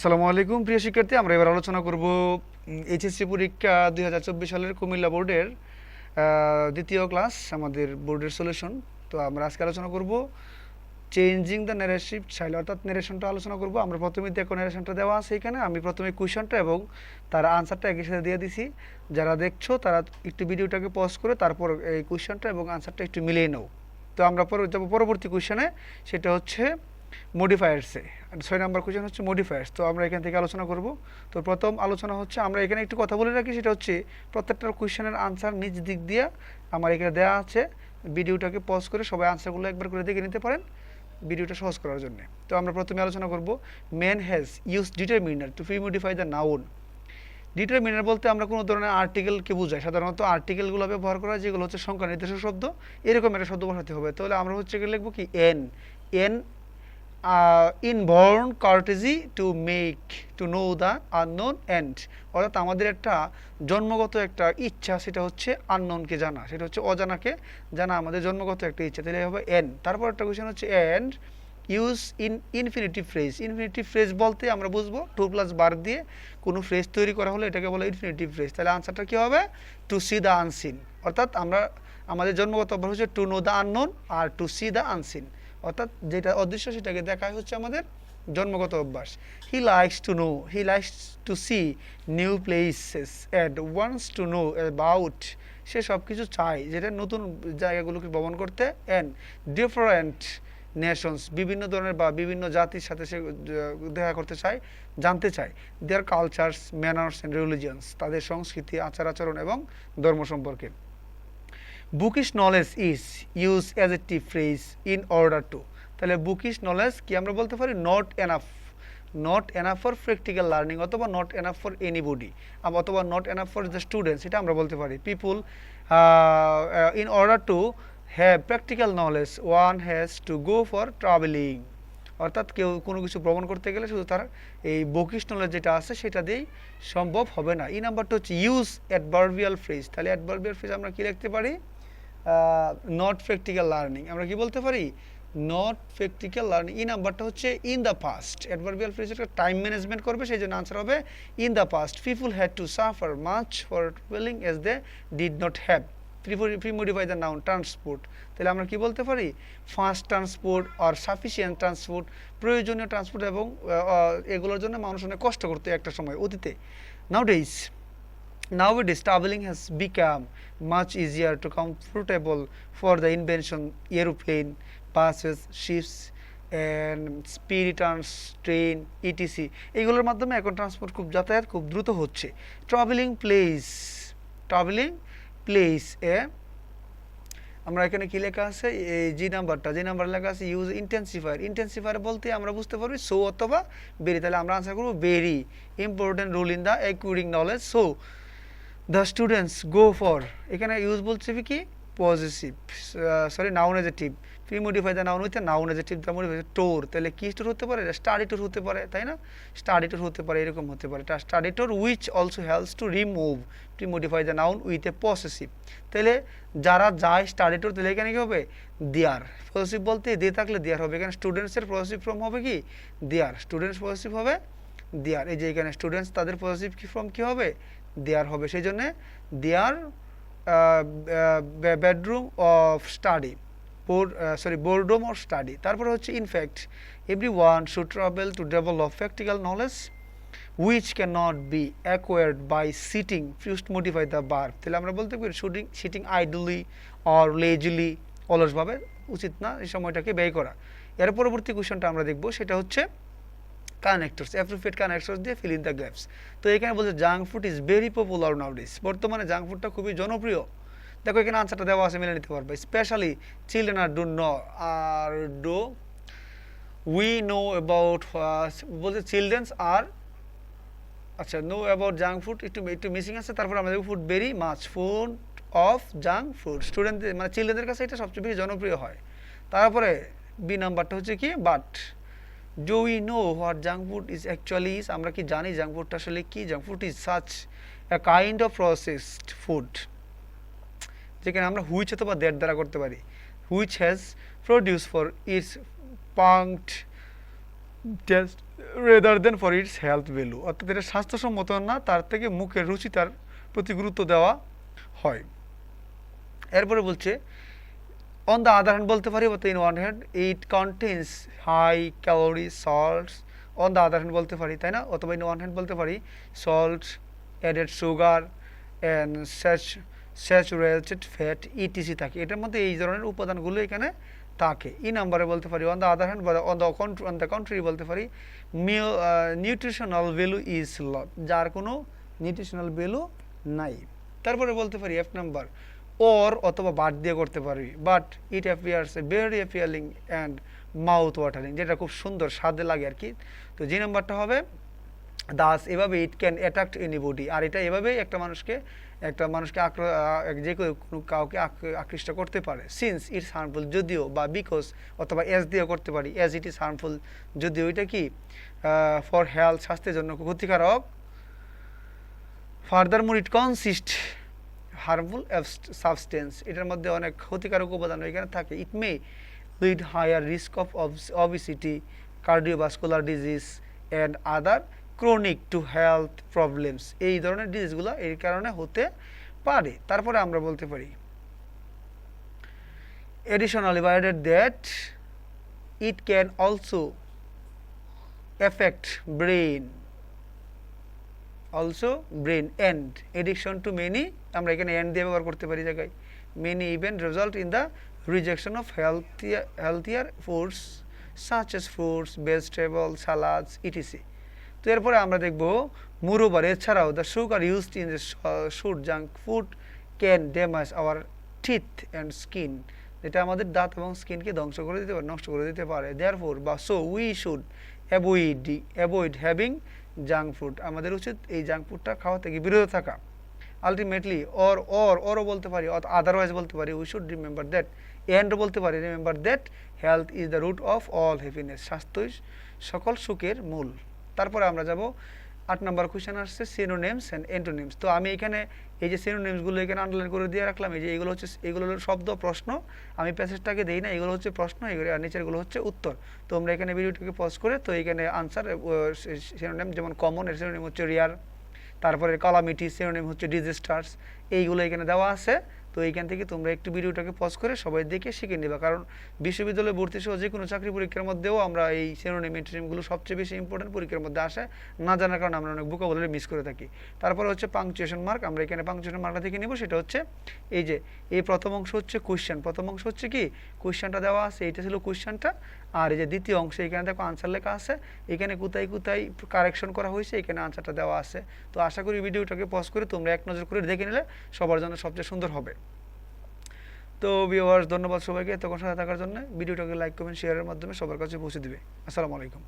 আসসালামু আলাইকুম, প্রিয় শিক্ষার্থী। আমরা এবার আলোচনা করব এইচএসসি পরীক্ষা দুই হাজার চব্বিশ সালের কুমিল্লা বোর্ডের দ্বিতীয় ক্লাস, আমাদের বোর্ডের সলিউশন তো আমরা আজকে আলোচনা করব চেঞ্জিং দ্য ন্যারেশিপ চাইলে অর্থাৎ ন্যারেশনটা আলোচনা করব। আমরা প্রথমে দেখো ন্যারেশনটা দেওয়া আছে এখানে। আমি প্রথমে কুয়েশনটা এবং তার আনসারটা একই সাথে দিয়ে দিছি। যারা দেখছ, তারা একটু ভিডিওটাকে পজ করে তারপর এই কুয়েশনটা এবং আনসারটা একটু মিলিয়ে নাও। তো আমরা পরবর্তী কোয়েশনে সেটা হচ্ছে মডিফায়ার্সে। ছয় নম্বর কোয়েশন হচ্ছে মডিফায়ার্স। তো আমরা এখান থেকে আলোচনা করব। তো প্রথম আলোচনা হচ্ছে, আমরা এখানে একটু কথা বলে রাখি, সেটা হচ্ছে প্রত্যেকটা কোয়েশনের আনসার নিজ দিক দিয়ে আমার এখানে দেওয়া আছে। ভিডিওটাকে পজ করে সবাই আনসারগুলো একবার করে দেখে নিতে পারেন ভিডিওটা সহজ করার জন্য। তো আমরা প্রথমে আলোচনা করব man has use determiner to modify the noun determiner বলতে আমরা কোনো ধরনের আর্টিকেলকে বোঝাই। সাধারণত আর্টিকেলগুলো ব্যবহার করা যেগুলো হচ্ছে সংখ্যা নির্দেশক শব্দ, এরকম একটা শব্দ বসাতে হবে। তাহলে আমরা হচ্ছে লিখব কি an an inborn courtesy to make to know the unknown and অর্থাৎ আমাদের একটা জন্মগত একটা ইচ্ছা, সেটা হচ্ছে আননোনকে জানা। সেটা হচ্ছে অজানাকে জানা, আমাদের জন্মগত একটা ইচ্ছা। তাহলে হবে এন তারপর একটা কোয়েশন হচ্ছে and use in infinitive phrase infinitive phrase বলতে আমরা বুঝব টু প্লাস বার দিয়ে কোনো ফ্রেজ তৈরি করা হলে এটাকে বলে ইনফিনিটিভ ফ্রেজ তাহলে আনসারটা কী হবে? টু সি দ্য আনসিন অর্থাৎ আমরা, আমাদের জন্মগত অভ্যাস হচ্ছে টু নো দ্য আননোন আর টু সি দ্য আনসিন অর্থাৎ যেটা অদৃশ্য সেটাকে দেখাই হচ্ছে আমাদের জন্মগত অভ্যাস। He likes to know he likes to see new places and wants to know about সে সব কিছু চায়, যেটা নতুন জায়গাগুলোকে ভ্রমণ করতে অ্যান্ড ডিফারেন্ট নেশনস বিভিন্ন ধরনের বা বিভিন্ন জাতির সাথে সে দেখা করতে চায়, জানতে চায়। Their cultures manners and religions তাদের সংস্কৃতি, আচার আচরণ এবং ধর্ম সম্পর্কে। Bookish knowledge is use as a T phrase in order to তাহলে বুকিশ নলেজ কি আমরা বলতে পারি? Not enough not enough for practical learning অথবা নট এনাফ ফর এনিবডি অথবা not enough for the students এটা আমরা বলতে পারি। People in order to have practical knowledge one has to go for travelling অর্থাৎ কেউ কোনো কিছু ভ্রমণ করতে গেলে শুধু তার এই বকিশ নলেজ যেটা আছে সেটা দিয়েই সম্ভব হবে না। এই নাম্বারটা হচ্ছে ইউজ অ্যাডভার্বিয়াল ফ্রেজ তাহলে অ্যাডভার্বিয়াল ফ্রেজ আমরা কি লিখতে পারি? নট প্র্যাকটিক্যাল লার্নিং আমরা কি বলতে পারি? নট প্র্যাকটিক্যাল লার্নিং এই নাম্বারটা হচ্ছে in the past adverbial phrase একটা টাইম ম্যানেজমেন্ট করবে, সেই জন্য আনসার হবে in the past people had to suffer much for travelling as they did not have premodify the noun transport তাহলে আমরা কি বলতে পারি? ফাস্ট ট্রান্সপোর্ট আর সাফিসিয়েন্ট ট্রান্সপোর্ট প্রয়োজনীয় ট্রান্সপোর্ট এবং এগুলোর জন্য মানুষ অনেক কষ্ট করতে একটা সময় অতীতে। Nowadays Nowadays, traveling has become much easier to comfortable for the invention aeroplane, buses, ships, trans, train, etc. এগুলোর মাধ্যমে এখন ট্রান্সপোর্ট খুব যাতায়াত খুব দ্রুত হচ্ছে। ট্রাভেলিং প্লেস ট্রাভেলিং প্লেস এ আমরা এখানে কি লেখা আছে? এই জি নাম্বারটা যে নাম্বার লেখা আছে ইউজ ইন্টেন্সিফায়ার ইন্টেন্সিফায়ার বলতে আমরা বুঝতে পারবি সো অথবা বেরি। তাহলে আমরা আনসার করব very important role in the acquiring knowledge so the students go for এখানে ইউজ বলছে কি? Positive sorry noun adjective premodify the noun with noun adjective the modifier তাহলে কি স্টোর হতে পারে? স্টাডি টুর হতে পারে, তাই না? স্টাডি টুর হতে পারে, এরকম হতে পারে। Study tour which also helps to remove premodify the noun with a possessive তাহলে যারা যায় স্টাডি টুর তাহলে এখানে কি হবে? দেয়ার পসেসিভ বলতে দিয়ে থাকলে দেয়ার হবে। এখানে স্টুডেন্টসের পসেসিভ ফর্ম হবে কি? দেয়ার স্টুডেন্টস পসেসিভ হবে? দেয়ার এই যে এখানে স্টুডেন্টস তাদের পজিটিভ কি ফর্ম কি হবে? দেয়ার হবে। সেই জন্যে their bedroom of study board sorry boardroom of study. তারপরে হচ্ছে in fact every one should travel to develop practical knowledge which can not be acquired by sitting first modify the বার তাহলে আমরা বলতে পারি shooting sitting idly or lazily অলসভাবে, উচিত না এই সময়টাকে ব্যয় করা। এর পরবর্তী কোয়েশনটা আমরা দেখব, সেটা হচ্ছে কানেক্টরস অ্যাপ্রোপ্রিয়েট কানেক্টরস দিয়ে ফিল ইন দ্য গ্যাপস তো এখানে বলছে junk food is very popular nowadays বর্তমানে জাঙ্ক ফুডটা খুবই জনপ্রিয়। দেখো এখানে আনসারটা দেওয়া আছে, মেনে নিতে পারবে। Specially children are do know are do we know about বলছে চিলড্রেন্স আর আচ্ছা নো অ্যাবাউট জাঙ্ক ফুড একটু একটু মিসিং আছে, তারপর আমরা দেখব food very much food of junk food স্টুডেন্টদের মানে চিলড্রেনদের কাছে এটা সবচেয়ে বেশি জনপ্রিয় হয়। তারপরে বি নাম্বারটা হচ্ছে কি? But do we know what junk food is actually is আমরা কি জানি জাঙ্ক ফুডটা আসলে কি? Junk food is such a kind of processed food যেখানে আমরা হুইচ অথবা দ্যাট দ্বারা করতে পারি। Which has produce for its punked taste rather than for its health value অর্থাৎ এটা স্বাস্থ্যসম্মত না, তার থেকে মুখের রুচি তার প্রতি গুরুত্ব দেওয়া হয়। এরপরে বলছে অন দ্য আদার হ্যান্ড বলতে পারি বা in one hand it contains high calorie salts on the other hand বলতে পারি, তাই না? অথবা ইন ওয়ান হ্যান্ড বলতে পারি salt added sugar and sat saturated fat etc থাকে। এটার মধ্যে এই ধরনের উপাদানগুলো এখানে থাকে। ই নাম্বারে বলতে পারি on the other hand on the country on the country বলতে পারি নিউট্রিশনাল ভ্যালু ইজ লট যার কোনো নিউট্রিশনাল ভ্যালু নাই। তারপরে বলতে পারি এক নাম্বার ওর অথবা বাদ দিয়ে করতে পারবি। But it appears a very appealing and mouth watering যেটা খুব সুন্দর, স্বাদে লাগে আর কি। তো যে নাম্বারটা হবে দাস এভাবে ইট ক্যান অ্যাট্রাক্ট এনিবডি আর এটা এভাবেই একটা মানুষকে একটা মানুষকে আক্র যে কোনো কাউকে আক- আকৃষ্ট করতে পারে। সিন্স ইটস হার্মফুল যদিও বা বিকজ অথবা এস দিয়েও করতে পারি। অ্যাজ ইট ইজ হার্মফুল যদিও এটা কি ফর হেলথ স্বাস্থ্যের জন্য ক্ষতিকারক। Further more it consist harmful substance এটার মধ্যে অনেক ক্ষতিকারক উপাদান এখানে থাকে। It may lead higher risk of obesity cardiovascular disease and other chronic to health problems এই ধরনের ডিজিজগুলো এই কারণে হতে পারে। তারপরে আমরা বলতে পারি, additionally provided that it can also affect brain also brain and addiction to many আমরা এখানে and দিয়ে ব্যবহার করতে পারি জায়গায়। Many even result in the rejection of healthier healthier foods, such as fruits, vegetables, salads, etc. তো এরপরে আমরা দেখব মুরোবার, এছাড়াও the sugar used in the should junk food can damage our teeth and skin যেটা আমাদের দাঁত এবং স্কিনকে ধ্বংস করে দিতে পারে, নষ্ট করে দিতে পারে। দেয়ার ফোর বা so we should avoid avoid having junk food আমাদের উচিত এই জাঙ্ক ফুডটা খাওয়া থেকে বিরত থাকা। আলটিমেটলি অর অর অরও বলতে পারি আদারওয়াইজ বলতে পারি we should remember that and বলতে পারি remember that health is the root of all happiness স্বাস্থ্যই সকল সুখের মূল। তারপরে আমরা যাব আট নম্বর কোয়েশ্চেন আসছে সিনোনেমস অ্যান্ড এন্টোনিমস তো আমি এখানে এই যে সিনোনেমসগুলো এখানে আন্ডারলাইন করে দিয়ে রাখলাম, এই যে এগুলো হচ্ছে, এগুলো শব্দ, প্রশ্ন। আমি প্যাসেজটাকে দিই না, এগুলো হচ্ছে প্রশ্ন, এগুলো, আর নিচেরগুলো হচ্ছে উত্তর। তো আমরা এখানে ভিডিওটাকে পজ করে, তো এখানে আনসার সিনোনেম যেমন কমন এর সিনোনেম হচ্ছে রিয়ার তারপরে কালামিটি সিনোনিম হচ্ছে ডিজাস্টার্স এইগুলো এখানে দেওয়া আছে। তো এইখান থেকে তোমরা একটু ভিডিওটাকে পজ করে সবাই দেখে শিখে নেবে। কারণ বিশ্ববিদ্যালয়ে ভর্তি সহ যে কোনো চাকরি পরীক্ষার মধ্যেও আমরা এই সিনোনিম এন্টোনিমগুলো সবচেয়ে বেশি ইম্পর্টেন্ট পরীক্ষার মধ্যে আসে। না জানার কারণে আমরা অনেক বুকাবলি মিস করে থাকি। তারপরে হচ্ছে পাংচুয়েশন মার্ক আমরা এখানে পাংচুয়েশন মার্কটা থেকে নেব। সেটা হচ্ছে এই যে, এই প্রথম অংশ হচ্ছে কোয়েশ্চেন প্রথম অংশ হচ্ছে কি? কোয়েশ্চেনটা দেওয়া আছে এইটা ছিল কোয়েশ্চেনটা আর এই যে দ্বিতীয় অংশ, এখানে দেখো আনসার লেখা আছে। এখানে কোথায় কোথায় কারেকশন করা হয়েছে, এখানে আনসারটা দেওয়া আছে। তো আশা করি ভিডিওটাকে পজ করে তোমরা এক নজর করে দেখে নিলে সবার জন্য সবচেয়ে সুন্দর হবে। তো ভিওয়ার্স ধন্যবাদ সবাইকে এতক্ষণ সাথে থাকার জন্য। ভিডিওটাকে লাইক কমেন্ট শেয়ারের মাধ্যমে সবার কাছে পৌঁছে দিবে। আসসালামু আলাইকুম।